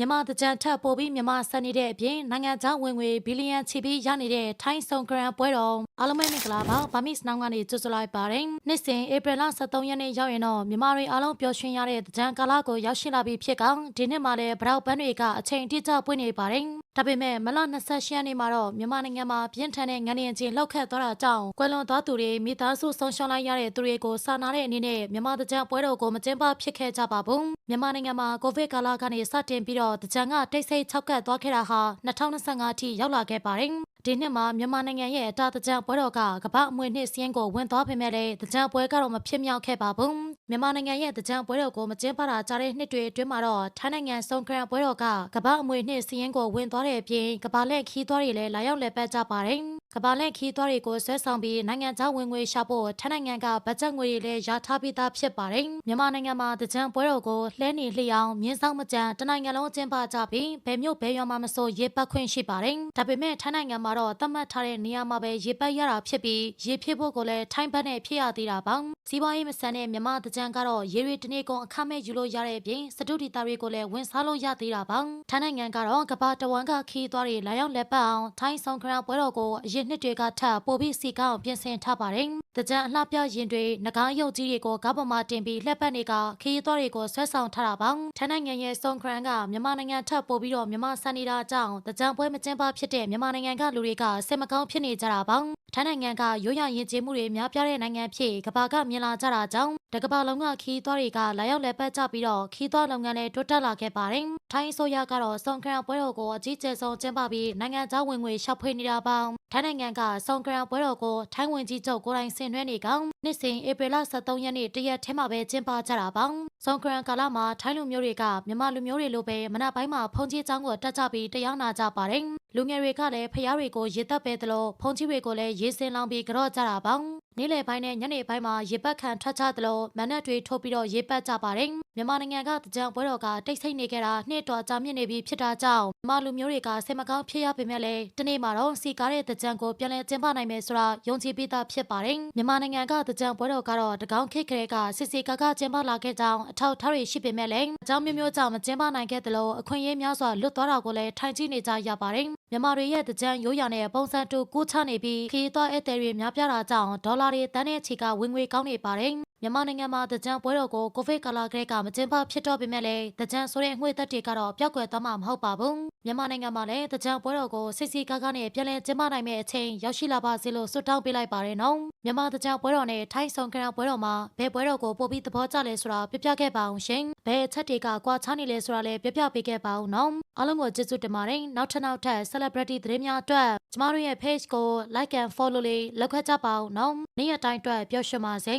မြန်မာတကြံထပ်ပို့ပြီးမြန်မာဆက်နေတဲ့အပြင်နိုင်ငံခြားဝင်ငွေဘီလီယံချီပြီးရနေတဲ့ထိုင်းဆောင်ဂရန်ပွဲတော်အားလုံးပဲမင်္ဂလာပါဗာမစ်နောင်ကနေကြိုဆိုလိုက်ပါတယ်နှစ်စဉ်ဧပြီလ23ရက်နေ့ရောက်ရင်တော့မြန်မာတွေအားလုံးပျော်ရွှင်ရတဲ့တကြံကာလကိုရောက်ရှိလာပြီဖြစ်ကောင်ဒီနှစ်မှာလည်းဗရောက်ပန်းတွေကအချိန်တိကျပွင့်နေပါတယ်ဒါပေမဲ့မလ28ရက်နေ့မှာတော့မြန်မာနိုင်ငံမှာပြင်းထန်တဲ့ငလျင်ကြီးလောက်ခတ်သွားတာကြောင့်ကွယ်လွန်သွားသူတွေမိသားစုဆုံးရှုံးလိုက်ရတဲ့သူတွေကိုစာနာတဲ့အနေနဲ့မြန်မာတကြံပွဲတော်ကိုမကျင်းပဖြစ်ခဲ့ကြပါဘူး မြန်မာနိုင်ငံမှာကိုဗစ်ကာလကနေစတင်ပြီးတော့တကြံကတိတ်ဆိတ်၆ကတ်သွားခဲ့တာဟာ2025အထိရောက်လာခဲ့ပါတယ်ဒီနှစ်မှာမြန်မာနိုင်ငံရဲ့အတာတကြံပွဲတော်ကကမ္ဘာအမွေနှစ်စည်းရင်ကိုဝင်သွားပေမဲ့လည်းတကြံပွဲကတော့မဖြစ်မြောက်ခဲ့ပါဘူးမြန်မာနိုင်ငံရဲ့တကြံပွဲတော်ကိုမကျင်းပတာကြားတဲ့နှစ်တွေအတွင်းမှာတော့ထိုင်းနိုင်ငံစုံခရန်ပွဲတော်ကကမ္ဘာအမွေနှစ်စည်းရင်ကိုဝင်သွားတဲ့အပြင်ကမ္ဘာလက်ခီးသွားတွေလည်းလာရောက်လည်ပတ်ကြပါတယ် ကမ္ဘာလက်ခီးသွားတွေကိုဆွဲဆောင်ပြီးနိုင်ငံခြားဝင်ငွေရှာဖို့ထိုင်းနိုင်ငံကဗတ်ဂျက်ငွေတွေလည်းရထားပြီးသားဖြစ်ပါတယ်မြန်မာနိုင်ငံမှာတကြံပွဲတော်ကိုလှဲနေလျောင်မြင်းဆောင်မကြံတနိုင်ငံလုံးကျင်းပကြပြီးဘယ်မြို့ဘယ်ရွာမှာမဆိုရေပတ်ခွင့်ရှိပါတယ်ဒါပေမဲ့ထိုင်းနိုင်ငံမှာတော့သတ်မှတ်ထားတဲ့နေရာမှာပဲရေပတ်ရတာဖြစ်ပြီးရေဖြစ်ဖို့ကိုလည်းထိုင်းဘက်နဲ့ဖြစ်ရသေးတာပါစီးပွားရေးမဆန်တဲ့မြန်မာတကြံကတော့ရေတွေတနေ့ကုန်အခမဲ့ယူလို့ရတဲ့အပြင်စတုဒီတာတွေကိုလည်းဝင်စားလို့ရသေးတာပါထိုင်းနိုင်ငံကတော့ကမ္ဘာတဝန်းကခီးသွားတွေလာရောက်လက်ပတ်အောင်ထိုင်းဆောင်ခရပွဲတော်ကိုအရင်နှစ်တွေကထပ်ပို့ပြီးစီကောင်းပြင်ဆင်ထားပါတယ်တကြံအလှပြရင်တွေငကားရုပ်ကြီးတွေကိုကားပေါ်မှာတင်ပြီးလှက်ပတ်နေကခီးသွားတွေကိုဆွဲဆောင်ထားတာပါထိုင်းနိုင်ငံရဲ့ဆောင်ခရန်ကမြန်မာနိုင်ငံထပ်ပို့ပြီးတော့မြန်မာစံနေတာအကြောင်းတကြံပွဲမကျင်းပဖြစ်တဲ့မြန်မာနိုင်ငံကလူတွေကစိတ်မကောင်းဖြစ်နေကြတာပါထိုင်းနိုင်ငံကရိုးရရင်ကျေးမှုတွေများပြားတဲ့နိုင်ငံဖြစ်ကမ္ဘာကမြင်လာကြတာကြောင့်တကမ္ဘာလုံးကခီးသွားတွေကလာရောက်လက်ပတ်ကြပြီးတော့ခီးသွားလုပ်ငန်းတွေတိုးတက်လာခဲ့ပါတယ်။ထိုင်းအစိုးရကတော့စုံကရန်ပွဲတော်ကိုအကြီးကျယ်ဆုံးကျင်းပပြီးနိုင်ငံခြားဝင်ငွေရှောက်ဖွေနေတာပါ။ ထိုင်းနိုင်ငံကစုံကရန်ပွဲတော်ကိုထိုင်းဝင်ကြီးချုပ်ကိုယ်တိုင်ဆင်နွှဲနေကောင်နှစ်စဉ်ဧပြီလ23ရက်နေ့တရက်ထဲမှာပဲကျင်းပကြတာပါ။စုံကရန်ကာလမှာထိုင်းလူမျိုးတွေကမြန်မာလူမျိုးတွေလိုပဲမနက်ပိုင်းမှာဖုန်ကြီးကျောင်းကိုတက်ကြပြီးတရားနာကြပါတယ်။လူငယ်တွေကလည်းဖျားတွေကိုရေတက်ပဲသလိုဖုန်ကြီးတွေကိုလည်းရေစင်လောင်ပြီးကြော့ကြတာပါ။ နေ့လယ်ပိုင်းနဲ့ညနေပိုင်းမှာရေပတ်ခံထွက်ကြသလိုမနက်တွေထိုးပြီးတော့ရေပတ်ကြပါတယ်။မြန်မာနိုင်ငံကတကြံပွဲတော်ကတိတ်ဆိတ်နေကြတာနှစ်တော်ကြာမြင့်နေပြီဖြစ်တာကြောင့်မလူမျိုးတွေကစိတ်မကောင်းဖြစ်ရပေမဲ့လည်းဒီနေ့မှာတော့စီကားတဲ့တကြံကိုပြန်လည်ကျင်းပနိုင်မယ်ဆိုတာယုံကြည်ပြီးသားဖြစ်ပါတယ်။မြန်မာနိုင်ငံကတကြံပွဲတော်ကတော့တကောင်းခိတ်ကလေးကစစ်စီကားကကျင်းပလာခဲ့ကြောင်းအထောက်အထားတွေရှိပေမဲ့လည်းအကြောင်းမျိုးမျိုးကြောင့်မကျင်းပနိုင်ခဲ့သလိုအခွင့်အရေးများစွာလွတ်သွားတာကိုလည်းထိုင်ကြည့်နေကြရပါတယ်။ မြန်မာတွေရဲ့တကြံရိုးရာနဲ့ပုံစံတူကူးချနေပြီးခီးသွားဧည့်သည်တွေများပြားတာကြောင့်ဒေါ်လာတွေတန်းတဲ့ချီကဝင်ငွေကောင်းနေပါတယ်။မြန်မာနိုင်ငံမှာတကြံပွဲတော်ကိုကိုဗစ်ကာလကလေးကမကျင်းပဖြစ်တော့ပေမဲ့လည်းတကြံဆိုတဲ့အငွေသက်တွေကတော့ပျောက်ကွယ်သွားမှာမဟုတ်ပါဘူးမြန်မာနိုင်ငံမှာလည်းတကြံပွဲတော်ကိုစစ်စီကားကားနဲ့ပြန်လည်ကျင်းပနိုင်မယ့်အချိန်ရောက်ရှိလာပါစေလို့ဆုတောင်းပေးလိုက်ပါတယ်နော်မြန်မာတကြံပွဲတော်နဲ့ထိုင်းဆောင်ကရပွဲတော်မှာဘယ်ပွဲတော်ကိုပို့ပြီးသဘောကျလဲဆိုတာပြပြခဲ့ပါအောင်ရှင်ဘယ်အချက်တွေကကွာခြားနေလဲဆိုတာလည်းပြပြပေးခဲ့ပါအောင်နော်အားလုံးကိုကျေးဇူးတင်ပါတယ်နောက်ထပ်နောက်ထပ် celebrity သတင်းများအတွက်ကျမတို့ရဲ့ page ကို like and follow လေးလုပ်ခဲ့ကြပါအောင်နော်နေ့ရက်တိုင်းအတွက်ပျော်ရွှင်ပါစေ